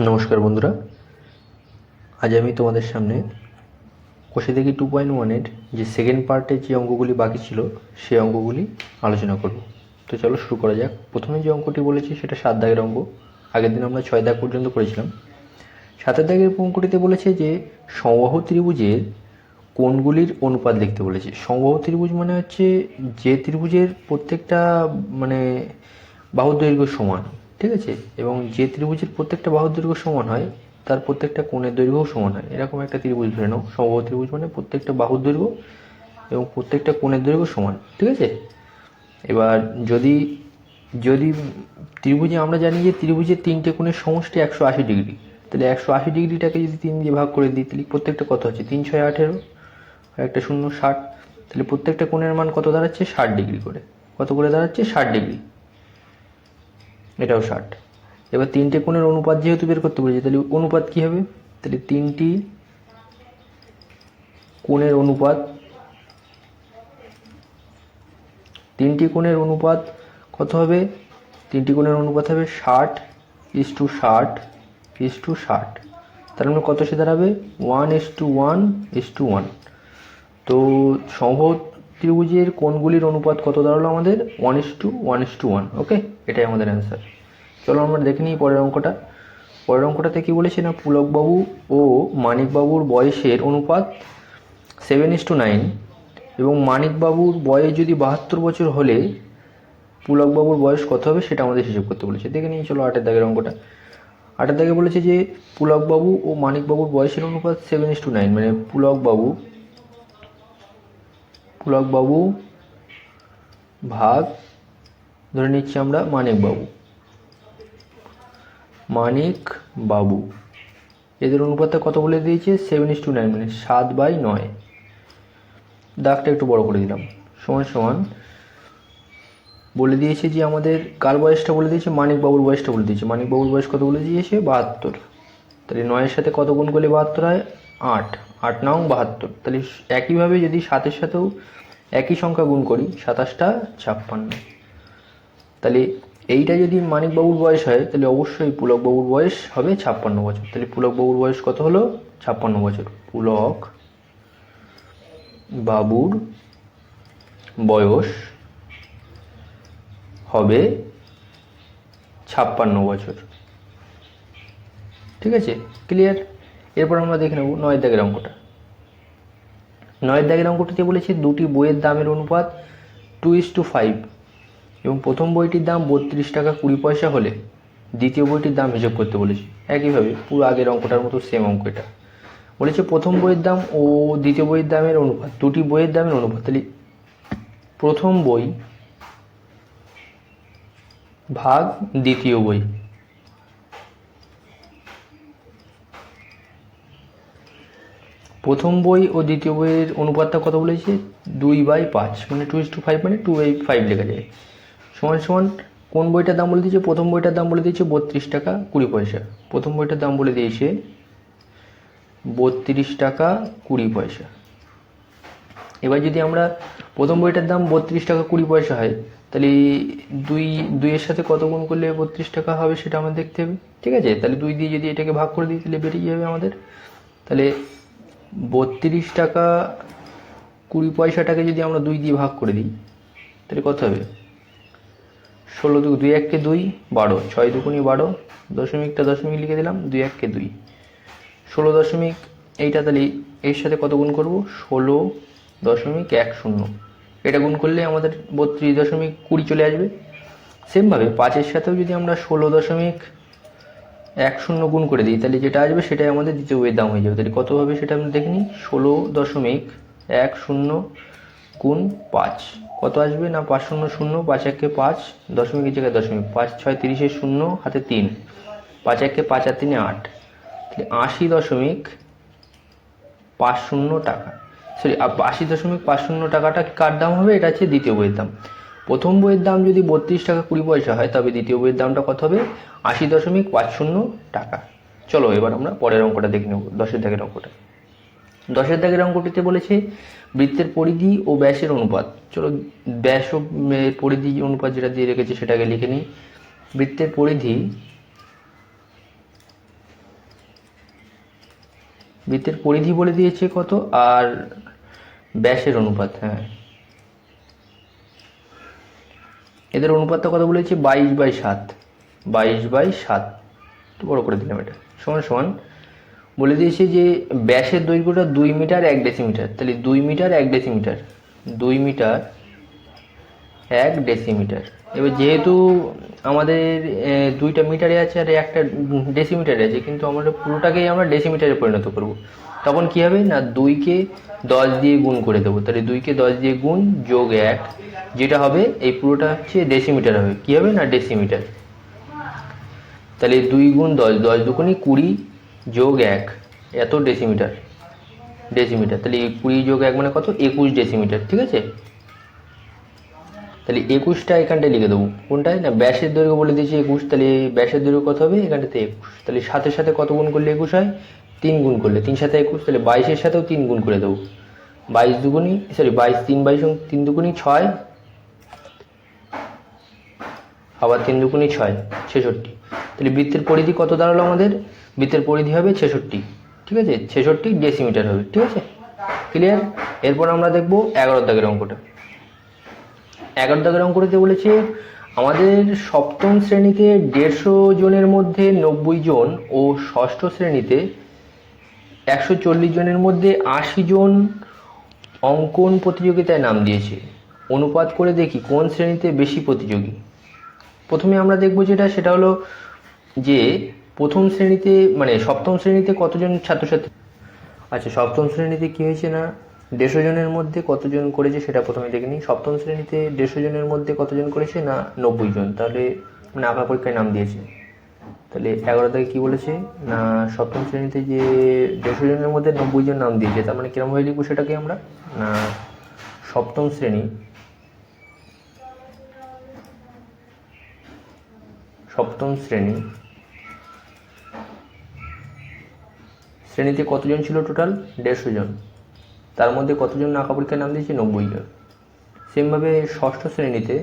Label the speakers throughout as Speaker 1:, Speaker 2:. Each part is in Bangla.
Speaker 1: নমস্কার বন্ধুরা। আজ আমি তোমাদের সামনে কোষে দেখি টু পয়েন্ট ওয়ানের যে সেকেন্ড পার্টের যে অঙ্কগুলি বাকি ছিল, সেই অঙ্কগুলি আলোচনা করব। তো চলো শুরু করা যাক। প্রথমে যে অঙ্কটি বলেছি, সেটা সাত দাগের অঙ্ক আগের দিন আমরা ছয় দাগ পর্যন্ত করেছিলাম। সাতের দাগের অঙ্কটিতে বলেছে যে সমবাহু ত্রিভুজের কোণগুলির অনুপাত লিখতে বলেছে। সমবাহু ত্রিভুজ মানে হচ্ছে যে ত্রিভুজের প্রত্যেকটা মানে বাহুর দৈর্ঘ্য সমান। ঠিক আছে? এবং যে ত্রিভুজের প্রত্যেকটা বাহুর দৈর্ঘ্য সমান হয়, তার প্রত্যেকটা কোণের দৈর্ঘ্যও সমান হয়। এরকম একটা ত্রিভুজ ধরে নাও। সমবাহু ত্রিভুজ মানে প্রত্যেকটা বাহুর দৈর্ঘ্য এবং প্রত্যেকটা কোণের দৈর্ঘ্য সমান, ঠিক আছে? এবার যদি যদি ত্রিভুজে আমরা জানি যে ত্রিভুজের তিনটে কোণের সমষ্টি একশো আশি ডিগ্রি, তাহলে একশো আশি ডিগ্রিটাকে যদি তিন দিয়ে ভাগ করে দিই, তাহলে প্রত্যেকটা কত হচ্ছে? তিন ছয় আঠেরো, আর একটা শূন্য ষাট, তাহলে প্রত্যেকটা কোণের মান কত দাঁড়াচ্ছে? ষাট ডিগ্রি করে। কত করে দাঁড়াচ্ছে? ষাট ডিগ্রি। এটাও ষাট। এবার তিনটে কোণের অনুপাত যেহেতু বের করতে বলেছি, তাহলে অনুপাত কি হবে? তাহলে তিনটি কোণের অনুপাত, তিনটি কোণের অনুপাত কত হবে? তিনটি কোণের অনুপাত হবে ষাট ইস টু ষাট ইস টু ষাট। তার মানে কত সে দাঁড়াবে? One is to one is to one তো সম্ভব ত্রিভুজের কোণগুলির অনুপাত কত দাঁড়াল আমাদের? One is to one is to one okay এটাই আমাদের অ্যান্সার চলো আমরা দেখে নিই পরের অঙ্কটা। পরের অঙ্কটাতে কি বলেছে না পুলকবাবু ও মানিকবাবুর বয়সের অনুপাত সেভেন ইস টু নাইন এবং মানিকবাবুর বয়স যদি বাহাত্তর বছর হলে পুলকবাবুর বয়স কত হবে সেটা আমাদের হিসেব করতে বলেছে। দেখে নিই, চলো আটের দাগের অঙ্কটা। আটের দাগে বলেছে যে পুলকবাবু ও মানিকবাবুর বয়সের অনুপাত সেভেন ইস টু নাইন মানে পুলকবাবু পুলকবাবু ভাগ ধরে নিচ্ছি আমরা মানিকবাবু মানিক বাবু। এদের অনুপাতটা কত বলে দিয়েছে? সেভেন ইস টু নাইন মানে সাত বাই নয়। দাগটা একটু বড় করে দিলাম। সমান সমান বলে দিয়েছে যে আমাদের কার বয়সটা বলে দিয়েছে? মানিক বাবুর বয়সটা বলে দিয়েছে। মানিক বাবুর বয়স কত বলে দিয়েছে? বাহাত্তর। তাহলে নয়ের সাথে কত গুণ করলে বাহাত্তর হয়? আট। আট নং বাহাত্তর। তাহলে একইভাবে যদি সাতের সাথেও একই সংখ্যা গুণ করি, সাতাশটা ছাপ্পান্ন। তাহলে এইটা যদি মানিকবাবুর বয়স হয়, তাহলে অবশ্যই পুলকবাবুর বয়স হবে ছাপ্পান্ন বছর। তাহলে পুলকবাবুর বয়স কত হলো? ছাপ্পান্ন বছর। পুলক বাবুর বয়স হবে ছাপ্পান্ন বছর। ঠিক আছে? ক্লিয়ার এরপর আমরা দেখে নেব নয় দাগের অঙ্কটা। নয় দাগের অঙ্কটিতে বলেছে দুটি বইয়ের দামের অনুপাত টু ইস টু ফাইভ এবং প্রথম বইটির দাম বত্রিশ টাকা কুড়ি পয়সা হলে দ্বিতীয় বইটির দাম হিসেব করতে বলেছে। একইভাবে পুরো আগের অঙ্কটার মতো সেম অঙ্ক এটা। বলেছে প্রথম বইয়ের দাম ও দ্বিতীয় বইয়ের দামের অনুপাত। দুটি বইয়ের দামের অনুপাত। তাহলে প্রথম বই ভাগ দ্বিতীয় বই। প্রথম বই ও দ্বিতীয় বইয়ের অনুপাতটা কত বলেছে? দুই বাই পাঁচ। মানে টু ইস টু ফাইভ মানে টু বাই ফাইভ লেখা যায়। সমান সমান কোন বইটার দাম বলে দিয়েছে? প্রথম বইটার দাম বলে দিয়েছে বত্রিশ টাকা কুড়ি পয়সা। প্রথম বইটার দাম বলে দিয়েছে বত্রিশ টাকা কুড়ি পয়সা। এবার যদি আমরা প্রথম বইটার দাম বত্রিশ টাকা কুড়ি পয়সা হয়, তাহলে দুই, দুইয়ের সাথে কত গুণ করলে বত্রিশ টাকা হবে সেটা আমাদের দেখতে হবে। ঠিক আছে? তাহলে দুই দিয়ে যদি এটাকে ভাগ করে দিই, তাহলে বেরিয়ে যাবে আমাদের। তাহলে বত্রিশ টাকা কুড়ি পয়সাটাকে যদি আমরা দুই দিয়ে ভাগ করে দিই, তাহলে কত হবে? ষোলো দু দুই এককে দুই, বারো। ছয় দুগুণি বারো, দশমিকটা দশমিক লিখে দিলাম, দুই এককে দুই। ষোলো দশমিক, এইটা তাহলে এর সাথে কত গুণ করব? ষোলো দশমিক এক শূন্য। এটা গুণ করলে আমাদের বত্রিশ দশমিক কুড়ি চলে আসবে। সেমভাবে পাঁচের সাথেও যদি আমরা ষোলো দশমিক এক শূন্য গুণ করে দিই, তাহলে যেটা আসবে সেটাই আমাদের দ্বিতীয় বইয়ের দাম হয়ে যাবে। তাহলে কত হবে সেটা আমরা দেখে নিই? ষোলো দশমিক এক শূন্য গুণ পাঁচ। কত আসবে না পাঁচ শূন্য শূন্য? পাঁচ একে পাঁচ দশমিকের জায়গায় দশমিক। পাঁচ ছয় তিরিশে শূন্য, হাতে তিন। পাঁচ একে পাঁচ আর তিনে আট। আশি দশমিক পাঁচ শূন্য টাকা। সরি আশি দশমিক পাঁচ শূন্য টাকাটা কার দাম হবে? এটা হচ্ছে দ্বিতীয় বইয়ের দাম। প্রথম বইয়ের দাম যদি বত্রিশ টাকা কুড়ি পয়সা হয়, তবে দ্বিতীয় বইয়ের দামটা কত হবে? আশি দশমিক পাঁচ শূন্য টাকা। চলো এবার আমরা পরের অঙ্কটা দেখে নেব, দশের দাগের অঙ্কটা। দশের দাগের অঙ্কটিতে বলেছে, বৃত্তের পরিধি ও ব্যাসের অনুপাত। চলো ব্যাস ও পরিধি অনুপাত যেটা দিয়ে রেখেছে সেটাকে লিখে নিই। বৃত্তের পরিধি বৃত্তের পরিধি বলে দিয়েছে কত? আর ব্যাসের অনুপাত হ্যাঁ। এদের অনুপাতটা কত বলেছে? বাইশ বাই সাত। বাইশ বাই সাত। একটু বড় করে দিলাম এটা। সমান সমান বলে দিয়েছে যে ব্যাসের দৈর্ঘ্যটা দুই মিটার, এক ডেসিমিটার। তাহলে দুই মিটার, এক ডেসিমিটার। দুই মিটার, এক ডেসিমিটার। এবার যেহেতু আমাদের দুইটা মিটারে আছে আর একটা ডেসিমিটারে আছে, কিন্তু আমরা পুরোটাকেই আমরা ডেসিমিটারে পরিণত করব। তখন কি হবে? না, দুইকে দশ দিয়ে গুণ করে দেবো। তাহলে দুইকে দশ দিয়ে গুণ যোগ এক, যেটা হবে, এই পুরোটা হচ্ছে ডেসিমিটার হবে। কি হবে? না, ডেসিমিটার। তাহলে দুই গুণ দশ দশ দুগুণই কুড়ি যোগ এক, এত ডেসিমিটার ডেসিমিটার তাহলে কুড়ি যোগ এক মানে কত? একুশ ডেসিমিটার ঠিক আছে? তাহলে একুশটা এখানটায় লিখে দেবো। কোনটায়? না, ব্যাসের দৈর্ঘ্য বলে দিয়েছি একুশ, তাহলে ব্যাসের দৈর্ঘ্য কত হবে? এখানটাতে একুশ। তাহলে সাথে সাথে কত গুণ করলে একুশ হয়? তিন গুণ করলে, তিন সাথে একুশ, তাহলে বাইশের সাথেও তিন গুণ করে দেবো। বাইশ দুগুণই সরি বাইশ তিন বাইশ তিন দুগুণই ছয়। আবার তিন দুগুণই ছয়, ছেষট্টি। তাহলে বৃত্তের পরিধি কত দাঁড়াল আমাদের? বৃত্তের পরিধি হবে ছেষট্টি, ঠিক আছে? ছেষট্টি ডেসিমিটার হবে, ঠিক আছে? ক্লিয়ার এরপর আমরা দেখব এগারো দাগের অঙ্কটা। এগারো দাগের অঙ্কটিতে বলেছে, আমাদের সপ্তম শ্রেণীতে দেড়শো জনের মধ্যে নব্বই জন ও ষষ্ঠ শ্রেণীতে একশো চল্লিশ জনের মধ্যে আশি জন অঙ্কন প্রতিযোগিতায় নাম দিয়েছে। অনুপাত করে দেখি কোন শ্রেণীতে বেশি প্রতিযোগী। প্রথমে আমরা দেখব যেটা, সেটা হলো যে প্রথম শ্রেণীতে মানে সপ্তম শ্রেণীতে কতজন ছাত্রছাত্রী? আচ্ছা সপ্তম শ্রেণীতে কি হয়েছে না? দেড়শো জনের মধ্যে কতজন করেছে সেটা প্রথমে দেখে নিই। সপ্তম শ্রেণীতে দেড়শো জনের মধ্যে কতজন করেছে না নব্বই জন? তাহলে মানে আঁকা পরীক্ষায় নাম দিয়েছে। তাহলে এগারো থেকে কী বলেছে? না, সপ্তম শ্রেণীতে যে দেড়শো জনের মধ্যে নব্বই জন নাম দিয়েছে, তার মানে কিরমভাবে লিখব সেটাকে আমরা? না, সপ্তম শ্রেণি। সপ্তম শ্রেণি। শ্রেণীতে কতজন ছিল টোটাল দেড়শো জন। তার মধ্যে কতজন আঁকা পরীক্ষায় নাম দিয়েছে? নব্বই জন। সেমভাবে ষষ্ঠ শ্রেণীতে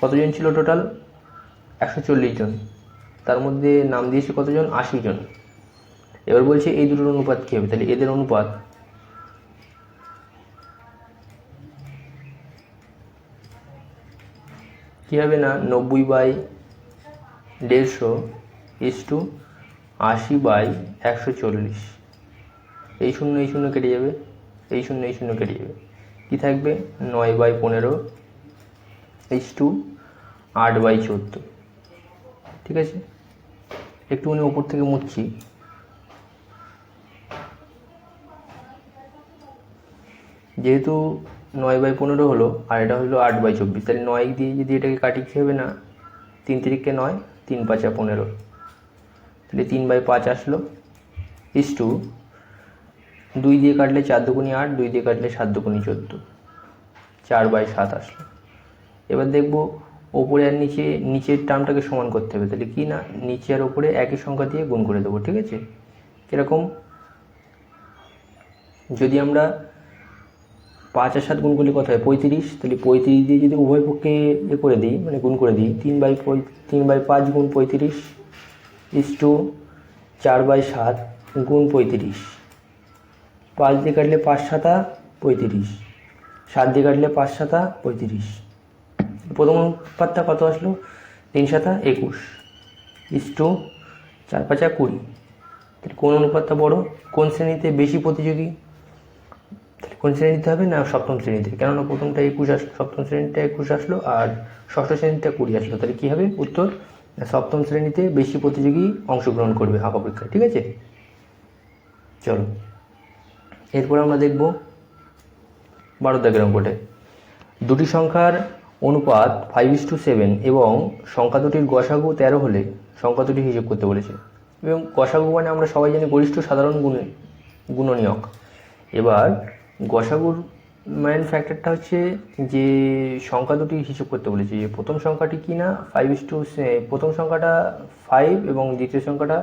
Speaker 1: কতজন ছিল টোটাল একশো চল্লিশ জন। তার মধ্যে নাম দিয়েছে কতজন? আশি জন। এবার বলছে এই দুটোর অনুপাত কী হবে? তাহলে এদের অনুপাত কী হবে না? নব্বই বাই দেড়শো ইস টু আশি বাই একশো চল্লিশ। এই শূন্য এই শূন্য কেটে যাবে। এই শূন্য এই শূন্য কেটে যাবে। কী থাকবে? নয় বাই পনেরো ইস টু আট বাই চোদ্দ। ঠিক আছে? একটুখানি ওপর থেকে মুছছি যেহেতু নয় বাই পনেরো হলো, আর এটা হলো আট বাই চব্বিশ, তাহলে নয় দিয়ে যদি এটাকে কাটি, কী হবে না? তিন তিরিখকে নয়, তিন পাঁচা পনেরো। তাহলে তিন বাই পাঁচ আসলো। ইস টু দুই দিয়ে কাটলে চার দুগুনি আট, দুই দিয়ে কাটলে সাত দুগুনি চোদ্দ। চার বাই সাত আসলো। এবার দেখব ওপরে আর নিচে, নিচের টার্মটাকে সমান করতে হবে। তাহলে কি না? নিচে আর ওপরে একই সংখ্যা দিয়ে গুণ করে দেবো, ঠিক আছে? কীরকম? যদি আমরা পাঁচ আর সাত গুণ করলে কত হয়? পঁয়ত্রিশ। তাহলে পঁয়ত্রিশ দিয়ে যদি উভয় পক্ষে এ করে দিই মানে গুণ করে দিই, তিন বাই তিন বাই পাঁচ গুণ পঁয়ত্রিশ। ইস টু চার বাই সাত গুণ পঁয়ত্রিশ। পাঁচ দিয়ে কাটলে পাঁচ সাতা পঁয়ত্রিশ। সাত দিয়ে কাটলে পাঁচ সাতা পঁয়ত্রিশ। প্রথম অনুপাতটা কত আসলো? তিন সাতা একুশ। ইস টু চার পাঁচা কুড়ি। তাহলে কোন অনুপাতটা বড়? কোন শ্রেণীতে বেশি প্রতিযোগী? তাহলে কোন শ্রেণীতে হবে না সপ্তম শ্রেণীতে কেননা প্রথমটা একুশ আসলো সপ্তম শ্রেণীটা একুশ আসলো আর ষষ্ঠ শ্রেণীটা কুড়ি আসলো। তাহলে কী হবে? উত্তর সপ্তম শ্রেণীতে বেশি প্রতিযোগী অংশগ্রহণ করবে আঁকা পরীক্ষায়, ঠিক আছে? চলো। এরপর আমরা দেখব বারো দাগের অঙ্কটে দুটি সংখ্যার অনুপাত ফাইভ ইস টু সেভেন এবং সংখ্যা দুটির গসাগু তেরো হলে সংখ্যা দুটি হিসেব করতে বলেছে। এবং গসাগু মানে আমরা সবাই জানি গরিষ্ঠ সাধারণ গুণ গুণনীয়ক। এবার গসাগুর মেন ফ্যাক্টরটা হচ্ছে যে সংখ্যা দুটি হিসেব করতে বলেছে যে প্রথম সংখ্যাটি কি না? ফাইভ ইস টু প্রথম সংখ্যাটা ফাইভ এবং দ্বিতীয় সংখ্যাটা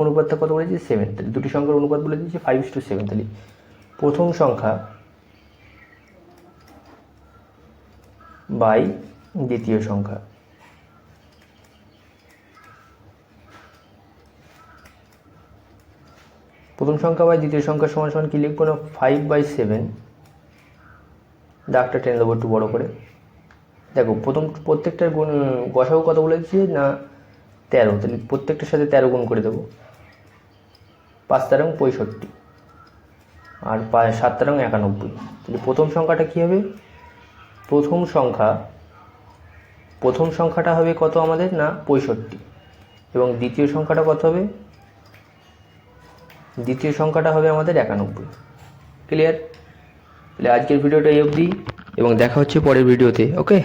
Speaker 1: অনুপাতটা কত বলেছে? সেভেন তাহলে দুটি সংখ্যার অনুপাত বলে দিয়েছে ফাইভ ইস টু সেভেন তাহলে প্রথম সংখ্যা বাই দ্বিতীয় সংখ্যা। প্রথম সংখ্যা বাই দ্বিতীয় সংখ্যা সমান সমান কী লিখব না? ফাইভ বাই সেভেন দাগটা টেনে দেবো একটু বড় করে। দেখো, প্রথম প্রত্যেকটার গুণ, গসাগু কত বলেছি না, তেরো। তাহলে প্রত্যেকটার সাথে তেরো গুণ করে দেবো। পাঁচ তেরো পঁয়ষট্টি। আর সাত তেরো একানব্বই। তাহলে প্রথম সংখ্যাটা কী হবে? প্রথম সংখ্যা, প্রথম সংখ্যাটা হবে কত আমাদের? না, পঁয়ষট্টি। এবং দ্বিতীয় সংখ্যাটা কত হবে? দ্বিতীয় সংখ্যাটা হবে আমাদের একানব্বই। ক্লিয়ার তাহলে আজকের ভিডিওটা এই অবধি এবং দেখা হচ্ছে পরের ভিডিওতে ওকে?